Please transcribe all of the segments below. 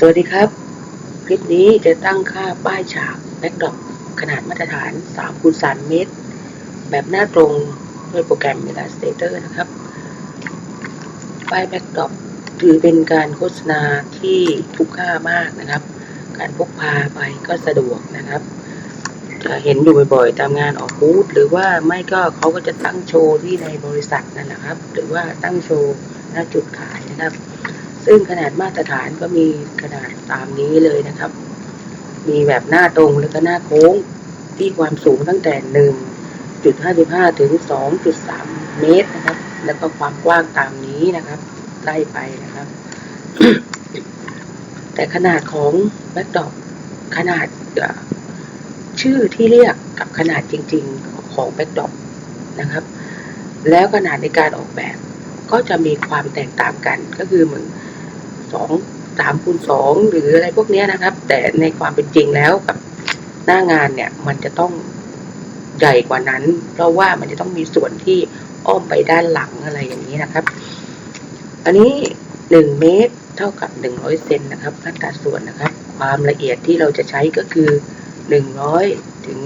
สวัสดีครับ คลิปนี้จะตั้งค่าป้ายฉากแบ็กดรอปขนาดมาตรฐาน3คูณ3เมตร แบบหน้าตรงด้วยโปรแกรม Illustrator นะครับ ป้ายแบ็กดรอปถือเป็นการโฆษณาที่คุ้มค่ามากนะครับ การพกพาไปก็สะดวกนะครับ จะเห็นอยู่บ่อยๆ ตามงานออกบูธหรือว่าไม่ก็เขาก็จะตั้งโชว์ที่ในบริษัทนั่นแหละครับ หรือว่าตั้งโชว์หน้าจุดขายนะครับ ซึ่งขนาดมาตรฐานก็มีขนาดตามนี้เลยนะครับ มีแบบหน้าตรงแล้วก็หน้าโค้งที่ความสูงตั้งแต่ 1.55 ถึง 2.3 เมตรนะครับ แล้วก็ความกว้างตามนี้นะครับ ไล่ไปนะครับ แต่ขนาดของแบ็กดอปขนาดชื่อที่เรียกกับขนาดจริงๆของแบ็กดอปนะครับ แล้วขนาดในการออกแบบก็จะมีความแตกต่างกันก็คือเหมือน สองสามคูณสองหรืออะไรพวกเนี้ยนะครับ แต่ในความเป็นจริงแล้วกับหน้างานเนี่ยมันจะต้องใหญ่กว่านั้น เพราะว่ามันจะต้องมีส่วนที่อ้อมไปด้านหลังอะไรอย่างนี้นะครับ อันนี้หนึ่งเมตรเท่ากับหนึ่งร้อยเซนนะครับอัตราส่วนนะครับ ความละเอียดที่เราจะใช้ก็คือหนึ่งร้อยถึง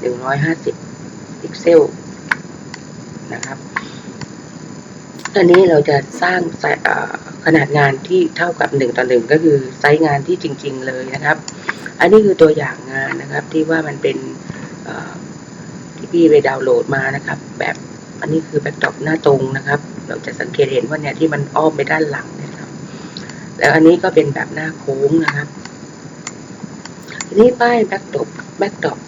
หนึ่งร้อยห้าสิบพิกเซลนะครับอันนี้เราจะสร้างไซส์เอ่อ ขนาดงานที่เท่ากับหนึ่งต่อหนึ่งก็คือไซส์งานที่จริง ๆ เลยนะครับ อันนี้คือตัวอย่างงานนะครับที่ว่ามันเป็นที่พี่ไปดาวน์โหลดมานะครับ แบบอันนี้คือแบ็กดรอปหน้าตรงนะครับ เราจะสังเกตเห็นว่าเนี่ยที่มันอ้อมไปด้านหลังนยครับ แล้วอันนี้ก็เป็นแบบหน้าโค้งนะครับทีนี้ป้ายแบ็กดรอปแบ็กดรอป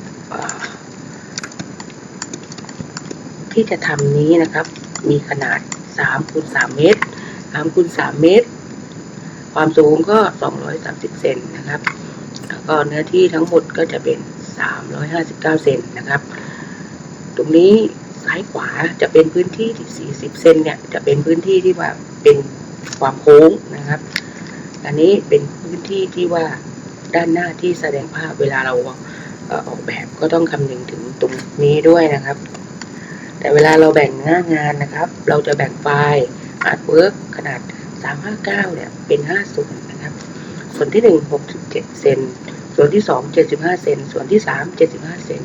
ที่จะทำนี้นะครับ มีขนาด3คูณ3เมตร 3คูณ3เมตร ความสูงก็230เซนนะครับ แล้วก็เนื้อที่ทั้งหมดก็จะเป็น359เซนนะครับ ตรงนี้ซ้ายขวาจะเป็นพื้นที่ที่40เซนเนี่ยจะเป็นพื้นที่ที่ว่าเป็นความโค้งนะครับ อันนี้เป็นพื้นที่ที่ว่าด้านหน้าที่แสดงภาพเวลาเราออออกแบบก็ต้องคำนึงถึงตรงนี้ด้วยนะครับ แต่เวลาเราแบ่งหน้างานนะครับ เราจะแบ่งไฟล์ artwork ขนาด 359 เนี่ย เป็น5ส่วนนะครับ ส่วนที่ 1 67 เซน ส่วนที่ 2 75 เซน ส่วนที่ 3 75 เซน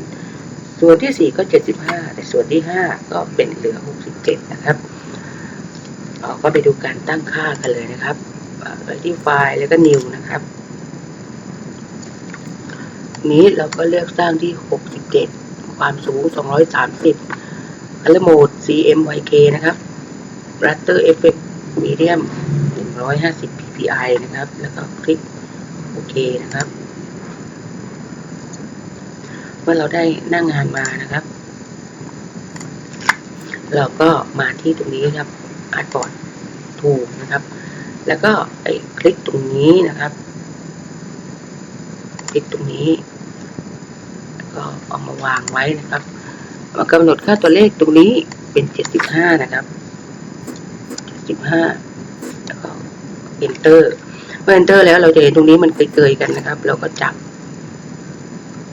ส่วนที่ 4 ก็ 75 แต่ส่วนที่ 5 ก็เป็นเหลือ 67 นะครับเราก็ไปดูการตั้งค่ากันเลยนะครับไปที่ไฟล์แล้วก็ new นะครับ นี้เราก็เลือกสร้างที่ 67 ความสูง 230 Color Mode CMYK นะครับ Raster Effect Medium 150 ppi นะครับ แล้วก็คลิกโอเคนะครับ เมื่อเราได้หน้างงานมานะครับ เราก็มาที่ตรงนี้ครับ Artboard Tool นะครับ แล้วก็ไปคลิกตรงนี้นะครับ คลิกตรงนี้ ก็เอามาวางไว้นะครับมากำหนดค่าตัวเลขตรงนี้เป็น 75 นะครับ 75แล้วก็ enter เมื่อ enter แล้วเราจะเห็นตรงนี้มันเกยๆกันนะครับ เราก็จับ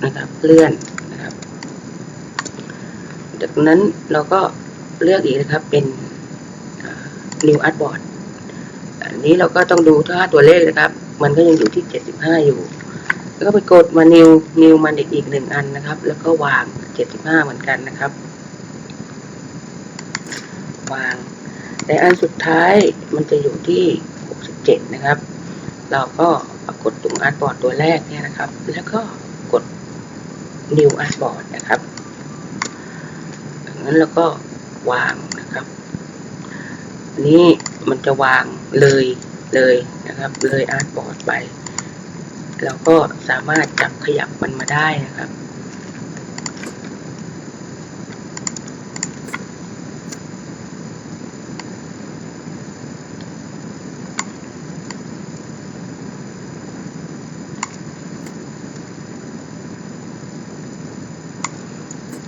นะครับ เลื่อนนะครับ จากนั้นเราก็เลือกอีกนะครับเป็น new artboard อันนี้เราก็ต้องดูถ้าตัวเลขนะครับ มันก็ยังอยู่ที่75อยู่แล้วก็ไปกดมา new new มันอีกอีกหนึ่งอันนะครับ แล้วก็วาง75เหมือนกันนะครับ วาง แต่อันสุดท้ายมันจะอยู่ที่ 67 นะครับ เราก็กดตรง artboard ตัวแรกเนี่ยนะครับ แล้วก็กด new artboard นะครับจากนั้นเราก็วางนะครับ นี้มันจะวางเลยเลยนะครับ เลย artboard ไป เราก็สามารถจับขยับมันมาได้นะครับ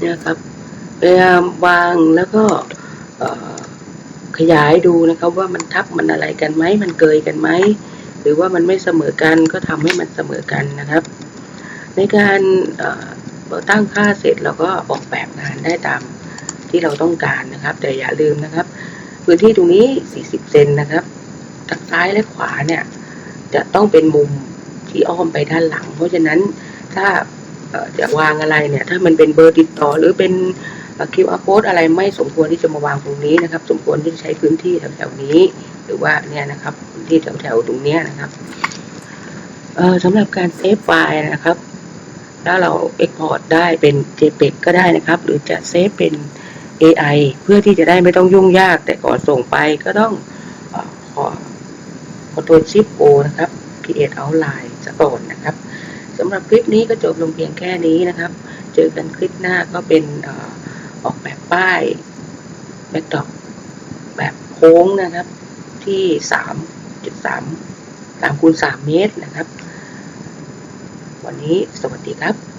นี่ยครับพยายามวางแล้วก็ขยายดูนะครับว่ามันทับมันอะไรกันไหมมันเกยกันไหมหรือว่ามันไม่เสมอกันก็ทำให้มันเสมอกันนะครับ ในการเราตั้งค่าเสร็จเราก็ออกแบบงานได้ตามที่เราต้องการนะครับ แต่อย่าลืมนะครับ พื้นที่ตรงนี้ 40 เซนนะครับทั้งซ้ายและขวาเนี่ยจะต้องเป็นมุมที่อ้อมไปด้านหลัง เพราะฉะนั้นถ้า จะวางอะไรเนี่ย ถ้ามันเป็นเบอร์ติดต่อหรือเป็นเอ่อ QR code อะไรไม่สมควรที่จะมาวางตรงนี้นะครับ สมควรที่จะใช้พื้นที่แถวๆนี้ หรือว่าเนี่ยนะครับพื้นที่แถวๆตรงเนี้ยนะครับสำหรับการเซฟไฟล์นะครับ ถ้าเรา Export ได้เป็น JPEG ก็ได้นะครับ หรือจะเซฟเป็น AI เพื่อที่จะได้ไม่ต้องยุ่งยาก แต่ก่อนส่งไปก็ต้องเออขอ Ctrl Shift O นะครับ Create Outline ซะก่อนนะครับ สำหรับคลิปนี้ก็จบลงเพียงแค่นี้นะครับ เจอกันคลิปหน้าก็เป็นออกแบบป้ายแบ็กดอกแบบโค้งนะครับ ที่สามจุดสามสามคูณสามเมตรนะครับ วันนี้สวัสดีครับ